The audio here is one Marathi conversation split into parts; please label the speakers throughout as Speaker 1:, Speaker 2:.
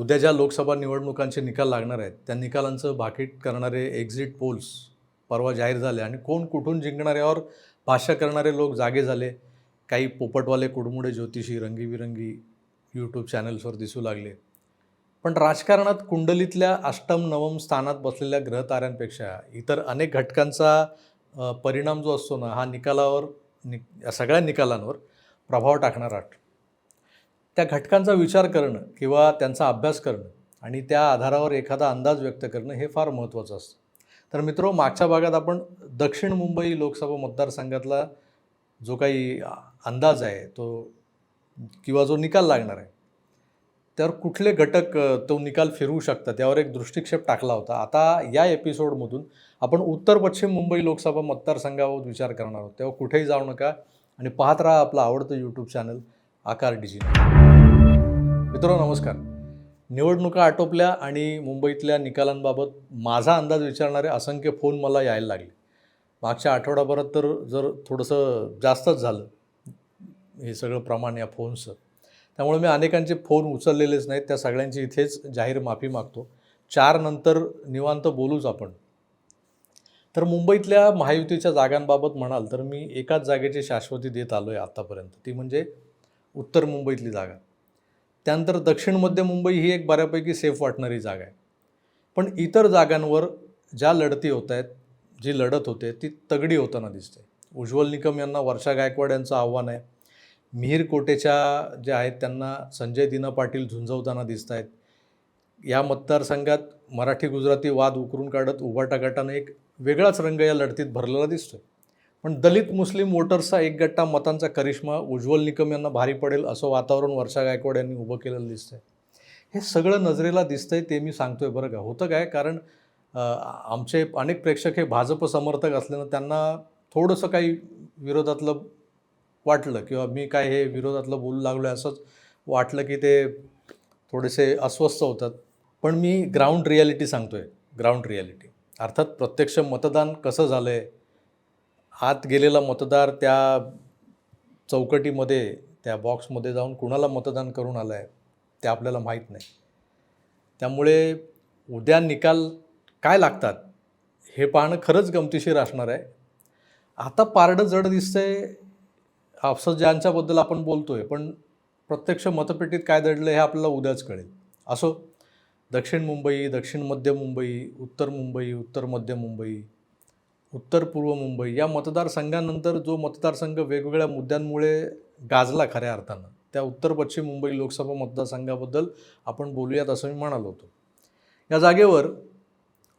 Speaker 1: उद्या ज्या लोकसभा निवडणुकांचे निकाल लागणार आहेत त्या निकालांचं भाकीट करणारे एक्झिट पोल्स परवा जाहीर झाले आणि कोण कुठून जिंकणार यावर भाष्य करणारे लोक जागे झाले. काही पोपटवाले कुडमुडे ज्योतिषी रंगीबिरंगी यूट्यूब चॅनल्सवर दिसू लागले. पण राजकारणात कुंडलीतल्या अष्टम नवम स्थानात बसलेल्या ग्रहताऱ्यांपेक्षा इतर अनेक घटकांचा परिणाम जो असतो ना हा निकालावर नि या सगळ्या निकालांवर प्रभाव टाकणारा त्या घटकांचा विचार करणं किंवा त्यांचा अभ्यास करणं आणि त्या आधारावर एखादा अंदाज व्यक्त करणं हे फार महत्त्वाचं असतं. तर मित्रो मागच्या भागात आपण दक्षिण मुंबई लोकसभा मतदारसंघातला जो काही अंदाज आहे तो किंवा जो निकाल लागणार आहे त्यावर कुठले घटक तो निकाल फिरवू शकतात त्यावर एक दृष्टिक्षेप टाकला होता. आता या एपिसोडमधून आपण उत्तर पश्चिम मुंबई लोकसभा मतदारसंघावर विचार करणार आहोत. तेव्हा कुठेही जाऊ नका आणि पाहत राहा आपलं आवडतं यूट्यूब चॅनल आकार डिजिन मित्रांनो नमस्कार. निवडणुका आटोपल्या आणि मुंबईतल्या निकालांबाबत माझा अंदाज विचारणारे असंख्य फोन मला यायला लागले. मागच्या आठवडाभरात तर जर थोडंसं जास्तच झालं हे सगळं प्रमाण या फोनचं. त्यामुळे मी अनेकांचे फोन उचललेलेच नाहीत. त्या सगळ्यांची इथेच जाहीर माफी मागतो. चार नंतर निवांत बोलूच आपण. तर मुंबईतल्या महायुतीच्या जागांबाबत म्हणाल तर मी एकाच जागेची शाश्वती देत आलो आहे आत्तापर्यंत ती म्हणजे उत्तर मुंबईतली जागा. त्यानंतर दक्षिण मध्य मुंबई ही एक बऱ्यापैकी सेफ वाटणारी जागा आहे. पण इतर जागांवर ज्या लढती होत आहेत जी लढत होते ती तगडी होताना दिसते. उज्ज्वल निकम यांना वर्षा गायकवाड यांचं आव्हान आहे. मिहीर कोटेच्या ज्या आहेत त्यांना संजय दिना पाटील झुंजवताना दिसत आहेत. या मतदारसंघात मराठी गुजराती वाद उकरून काढत उभाटा गटानं एक वेगळाच रंग या लढतीत भरलेला दिसतोय. पण दलित मुस्लिम वोटर्सचा एक गट्टा मतांचा करिश्मा उज्ज्वल निकम यांना भारी पडेल असं वातावरण वर्षा गायकवाड यांनी उभं केलेलं दिसतंय. हे सगळं नजरेला दिसतंय ते मी सांगतोय बरं का. होतं काय? कारण आमचे अनेक प्रेक्षक हे भाजप समर्थक असल्यानं त्यांना थोडंसं काही विरोधातलं वाटलं किंवा मी काय हे विरोधातलं बोलू लागलो आहे असंच वाटलं की ते थोडेसे अस्वस्थ होतात. पण मी ग्राउंड रियालिटी सांगतो आहे ग्राउंड रियालिटी अर्थात प्रत्यक्ष मतदान कसं झालं आहे आत गेलेला मतदार त्या चौकटीमध्ये त्या बॉक्समध्ये जाऊन कुणाला मतदान करून आलं आहे ते आपल्याला माहीत नाही. त्यामुळे उद्या निकाल काय लागतात हे पाहणं खरंच गमतीशीर असणार आहे. आता पारडं जड दिसतंय असं ज्यांच्याबद्दल आपण बोलतो आहे पण प्रत्यक्ष मतपेटीत काय दडलं हे आपल्याला उद्याच कळेल. असो दक्षिण मुंबई दक्षिण मध्य मुंबई उत्तर मुंबई उत्तर मध्य मुंबई उत्तर पूर्व मुंबई या मतदारसंघानंतर जो मतदारसंघ वेगवेगळ्या मुद्द्यांमुळे गाजला खऱ्या अर्थानं त्या उत्तर पश्चिम मुंबई लोकसभा मतदारसंघाबद्दल आपण बोलूयात असं मी म्हणालो होतो. या जागेवर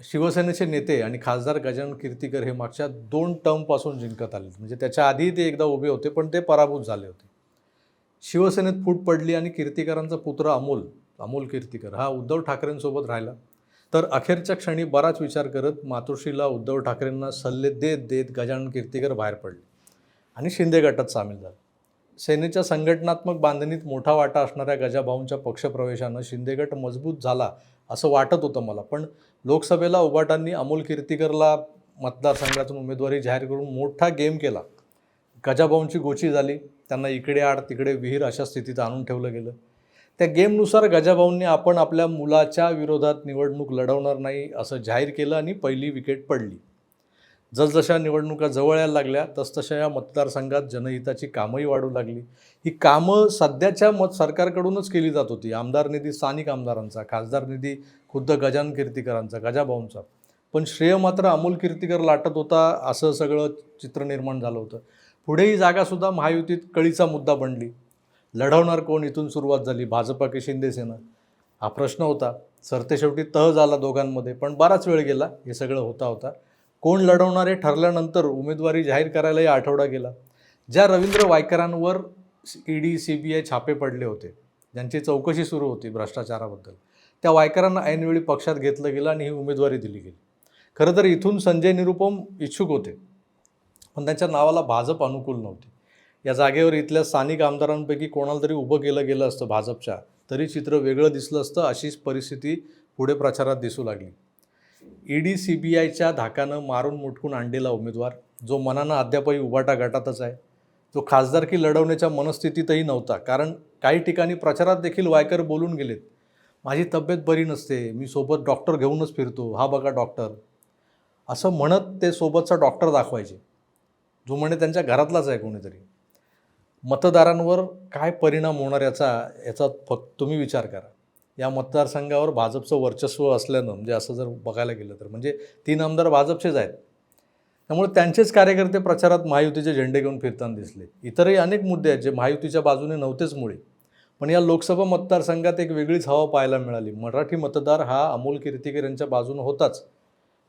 Speaker 1: शिवसेनेचे नेते आणि खासदार गजानन कीर्तीकर हे मागच्या दोन टर्मपासून जिंकत आले म्हणजे त्याच्या आधी ते एकदा उभे होते पण ते पराभूत झाले होते. शिवसेनेत फूट पडली आणि कीर्तिकरांचा पुत्र अमोल अमोल कीर्तिकर हा उद्धव ठाकरेंसोबत राहिला. तर अखेरच्या क्षणी बराच विचार करत मातोश्रीला उद्धव ठाकरेंना सल्ले देत देत गजानन कीर्तिकर बाहेर पडले आणि शिंदे गटात सामील झाले. सेनेच्या संघटनात्मक बांधणीत मोठा वाटा असणाऱ्या गजाभाऊंच्या पक्षप्रवेशानं शिंदे गट मजबूत झाला असं वाटत होतं मला. पण लोकसभेला उबाटांनी अमोल कीर्तिकरला मतदारसंघातून उमेदवारी जाहीर करून मोठा गेम केला. गजाभाऊंची गोची झाली. त्यांना इकडे आड तिकडे विहीर अशा स्थितीत आणून ठेवलं गेलं. त्या गेमनुसार गजाभाऊंनी आपण आपल्या मुलाच्या विरोधात निवडणूक लढवणार नाही असं जाहीर केलं आणि पहिली विकेट पडली. जसजशा निवडणुका जवळ यायला लागल्या तसतशा या मतदारसंघात जनहिताची कामंही वाढू लागली. ही कामं सध्याच्या मत सरकारकडूनच केली जात होती. आमदार निधी स्थानिक आमदारांचा खासदार निधी खुद्द गजान कीर्तिकरांचा गजाभाऊंचा. पण श्रेय मात्र अमोल कीर्तिकर लाटत होता असं सगळं चित्र निर्माण झालं होतं. पुढे ही जागासुद्धा महायुतीत कळीचा मुद्दा बनली. लढवणार कोण? इथून सुरुवात झाली. भाजपा की शिंदेसेना हा प्रश्न होता. सरतेशेवटी तह झाला दोघांमध्ये. पण बराच वेळ गेला. हे सगळं होता होता. कोण लढवणार हे ठरल्यानंतर उमेदवारी जाहीर करायलाही आठवडा गेला. ज्या रवींद्र वायकरांवर ईडी सी बी आय छापे पडले होते ज्यांची चौकशी सुरू होती भ्रष्टाचाराबद्दल त्या वायकरांना ऐनवेळी पक्षात घेतलं गेलं आणि ही उमेदवारी दिली गेली. खरं तर इथून संजय निरुपम इच्छुक होते. पण त्यांच्या नावाला भाजप अनुकूल नव्हती. या जागेवर इथल्या स्थानिक आमदारांपैकी कोणाला तरी उभं केलं गेलं असतं भाजपच्या तरी चित्र वेगळं दिसलं असतं अशीच परिस्थिती पुढे प्रचारात दिसू लागली. ईडी सी बी आयच्या धाकानं मारून मुटकून आणलेला उमेदवार जो मनानं अद्यापही उभाटा गटातच आहे. जो खासदारकी लढवण्याच्या मनस्थितीतही नव्हता कारण काही ठिकाणी प्रचारात देखील वायकर बोलून गेलेत. माझी तब्येत बरी नसते मी सोबत डॉक्टर घेऊनच फिरतो हा बघा डॉक्टर. असं म्हणत ते सोबतचा डॉक्टर दाखवायचे. जो म्हणे त्यांच्या घरातलाच आहे कोणीतरी. मतदारांवर काय परिणाम होणार याचा याचा फक्त तुम्ही विचार करा. या मतदारसंघावर भाजपचं वर्चस्व असल्यानं म्हणजे असं जर बघायला गेलं तर म्हणजे तीन आमदार भाजपचेच आहेत. त्यामुळे त्यांचेच कार्यकर्ते प्रचारात महायुतीचे झेंडे घेऊन फिरताना दिसले. इतरही अनेक मुद्दे आहेत जे महायुतीच्या बाजूने नव्हतेच मुळे. पण या लोकसभा मतदारसंघात एक वेगळीच हवा पाहायला मिळाली. मराठी मतदार हा अमोल कीर्तिकर यांच्या बाजूने होताच.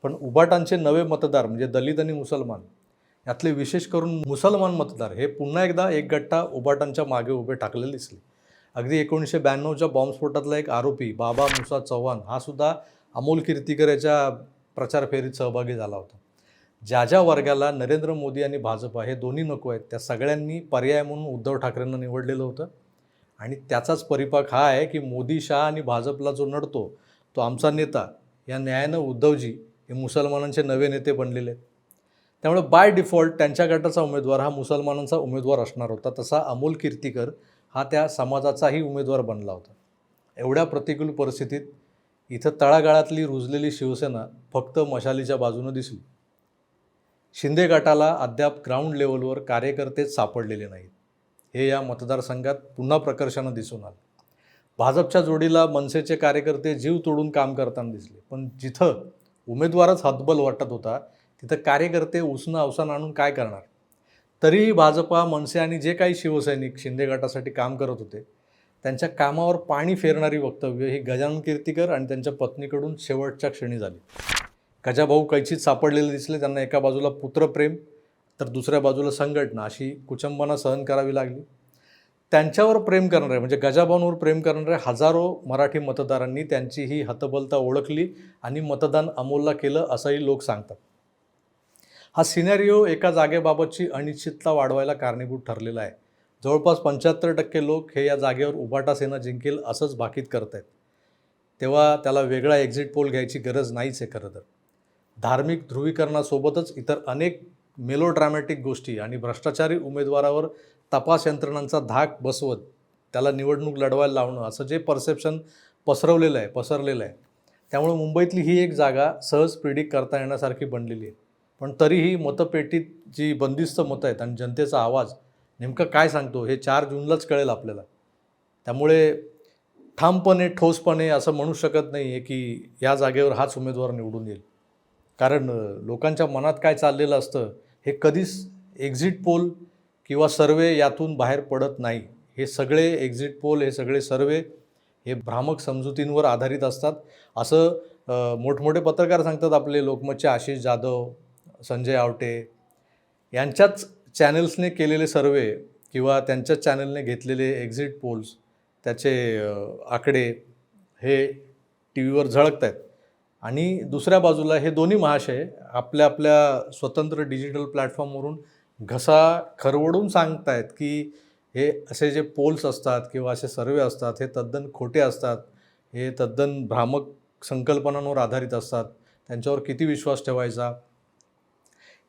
Speaker 1: पण उबाटांचे नवे मतदार म्हणजे दलित आणि मुसलमान यातले विशेष करून मुसलमान मतदार हे पुन्हा एकदा एक गट्टा उबाटांच्या मागे उभे ठाकलेले दिसले. अगदी एकोणीसशे ब्याण्णवच्या बॉम्बस्फोटातला एक आरोपी बाबा मुसा चव्हाण हा सुद्धा अमोल कीर्तिकर याच्या प्रचार फेरीत सहभागी झाला होता. ज्या ज्या वर्गाला नरेंद्र मोदी आणि भाजपा हे दोन्ही नको आहेत त्या सगळ्यांनी पर्याय म्हणून उद्धव ठाकरेंना निवडलेलं होतं. आणि त्याचाच परिपाक हा आहे की मोदी शहा आणि भाजपला जो नडतो तो आमचा नेता या न्यायानं उद्धवजी हे मुसलमानांचे नवे नेते बनलेले आहेत. त्यामुळे बाय डिफॉल्ट त्यांच्या गटाचा उमेदवार हा मुसलमानांचा उमेदवार असणार होता. तसा अमोल कीर्तीकर हा त्या समाजाचाही उमेदवार बनला होता. एवढ्या प्रतिकूल परिस्थितीत इथं तळागाळातली रुजलेली शिवसेना फक्त मशालीच्या बाजूनं दिसली. शिंदे गटाला अद्याप ग्राउंड लेवलवर कार्यकर्तेच सापडलेले नाहीत. हे या मतदारसंघात पुन्हा प्रकर्षानं दिसून आलं. भाजपच्या जोडीला मनसेचे कार्यकर्ते जीव तोडून काम करताना दिसले. पण जिथं उमेदवारच हतबल वाटत होता तिथं कार्यकर्ते उसणं अवसान आणून काय करणार? तरीही भाजपा मनसे आणि जे काही शिवसैनिक शिंदे गटासाठी काम करत होते त्यांच्या कामावर पाणी फेरणारी वक्तव्य ही गजानन कीर्तीकर आणि त्यांच्या पत्नीकडून शेवटच्या क्षणी झाली. गजाभाऊ कैचीत सापडलेले दिसले त्यांना एका बाजूला पुत्रप्रेम तर दुसऱ्या बाजूला संघटना अशी कुचंबना सहन करावी लागली. त्यांच्यावर प्रेम करणारे म्हणजे गजाभाऊंवर प्रेम करणारे हजारो मराठी मतदारांनी त्यांची ही हतबलता ओळखली आणि मतदान अमोलला केलं असंही लोक सांगतात. हा सिनेरिओ एका जागेबाबतची अनिश्चितता वाढवायला कारणीभूत ठरलेला आहे. जवळपास पंच्याहत्तर टक्के लोक हे या जागेवर उबाटा सेना जिंकेल असंच भाकीत करत आहेत. तेव्हा त्याला वेगळा एक्झिट पोल घ्यायची गरज नाहीच आहे खरं तर. धार्मिक ध्रुवीकरणासोबतच इतर अनेक मेलोड्रॅमॅटिक गोष्टी आणि भ्रष्टाचारी उमेदवारावर तपास यंत्रणांचा धाक बसवत त्याला निवडणूक लढवायला लावणं असं जे परसेप्शन पसरवलेलं आहे पसरलेलं आहे. त्यामुळे मुंबईतली ही एक जागा सहज प्रिडिक्ट करता येण्यासारखी बनलेली आहे. पण तरीही मतपेटीत जी बंदिस्त मतं आहेत आणि जनतेचा आवाज नेमकं काय सांगतो हे चार जूनलाच कळेल आपल्याला. त्यामुळे ठामपणे ठोसपणे असं म्हणू शकत नाही आहे की या जागेवर हाच उमेदवार निवडून येईल. कारण लोकांच्या मनात काय चाललेलं असतं हे कधीच एक्झिट पोल किंवा सर्वे यातून बाहेर पडत नाही. हे सगळे एक्झिट पोल हे सगळे सर्वे हे भ्रामक समजुतींवर आधारित असतात. असं मोठमोठे पत्रकार सांगतात आपले लोकमतचे आशिष जाधव संजय आवटे यांच्याच चॅनल्सने केलेले सर्वे किंवा त्यांच्याच चॅनलने घेतलेले एक्झिट पोल्स त्याचे आकडे हे टी व्हीवर झळकत आहेत आणि दुसऱ्या बाजूला हे दोन्ही महाशय आपल्या आपल्या स्वतंत्र डिजिटल प्लॅटफॉर्मवरून घसा खरवडून सांगतायत की हे असे जे पोल्स असतात किंवा असे सर्वे असतात हे तद्दन खोटे असतात हे तद्दन भ्रामक संकल्पनांवर आधारित असतात त्यांच्यावर किती विश्वास ठेवायचा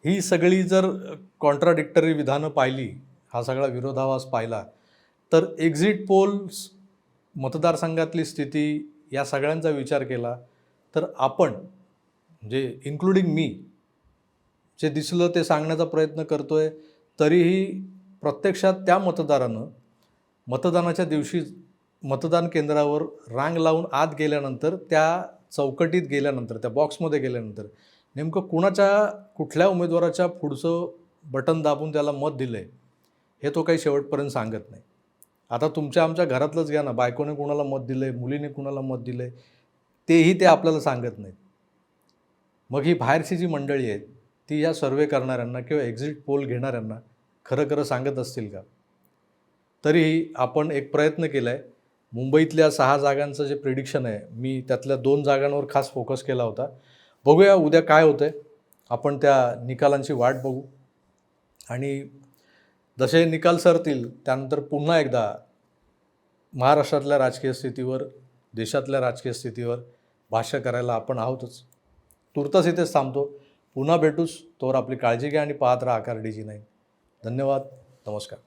Speaker 1: ही सगळी जर कॉन्ट्राडिक्टरी विधानं पाहिली हा सगळा विरोधाभास पाहिला तर एक्झिट पोल्स मतदारसंघातली स्थिती या सगळ्यांचा विचार केला तर आपण म्हणजे इन्क्लुडिंग मी जे दिसलं ते सांगण्याचा प्रयत्न करतो आहे तरीही प्रत्यक्षात त्या मतदारानं मतदानाच्या दिवशी मतदान केंद्रावर रांग लावून आत गेल्यानंतर त्या चौकटीत गेल्यानंतर त्या बॉक्समध्ये गेल्यानंतर नेमकं कुणाच्या कुठल्या उमेदवाराच्या पुढचं बटन दाबून त्याला मत दिलं आहे हे तो काही शेवटपर्यंत सांगत नाही. आता तुमच्या आमच्या घरातलंच घ्या ना बायकोने कुणाला मत दिलं आहे मुलीने कुणाला मत दिलं आहे तेही ते आपल्याला सांगत नाहीत. मग ही बाहेरची जी मंडळी आहेत ती या सर्वे करणाऱ्यांना किंवा एक्झिट पोल घेणाऱ्यांना खरं खरं सांगत असतील का? तरीही आपण एक प्रयत्न केला आहे मुंबईतल्या सहा जागांचं जे प्रिडिक्शन आहे मी त्यातल्या दोन जागांवर खास फोकस केला होता. बघूया उद्या काय होतं आहे आपण त्या निकालांची वाट बघू. आणि जसे निकाल सरतील त्यानंतर पुन्हा एकदा महाराष्ट्रातल्या राजकीय स्थितीवर देशातल्या राजकीय स्थितीवर भाष्य करायला आपण आहोतच. तुर्तास इथेच थांबतो. पुन्हा भेटूच तोवर आपली काळजी घ्या आणि पाहत राहा आकार डीजी नाही धन्यवाद. नमस्कार.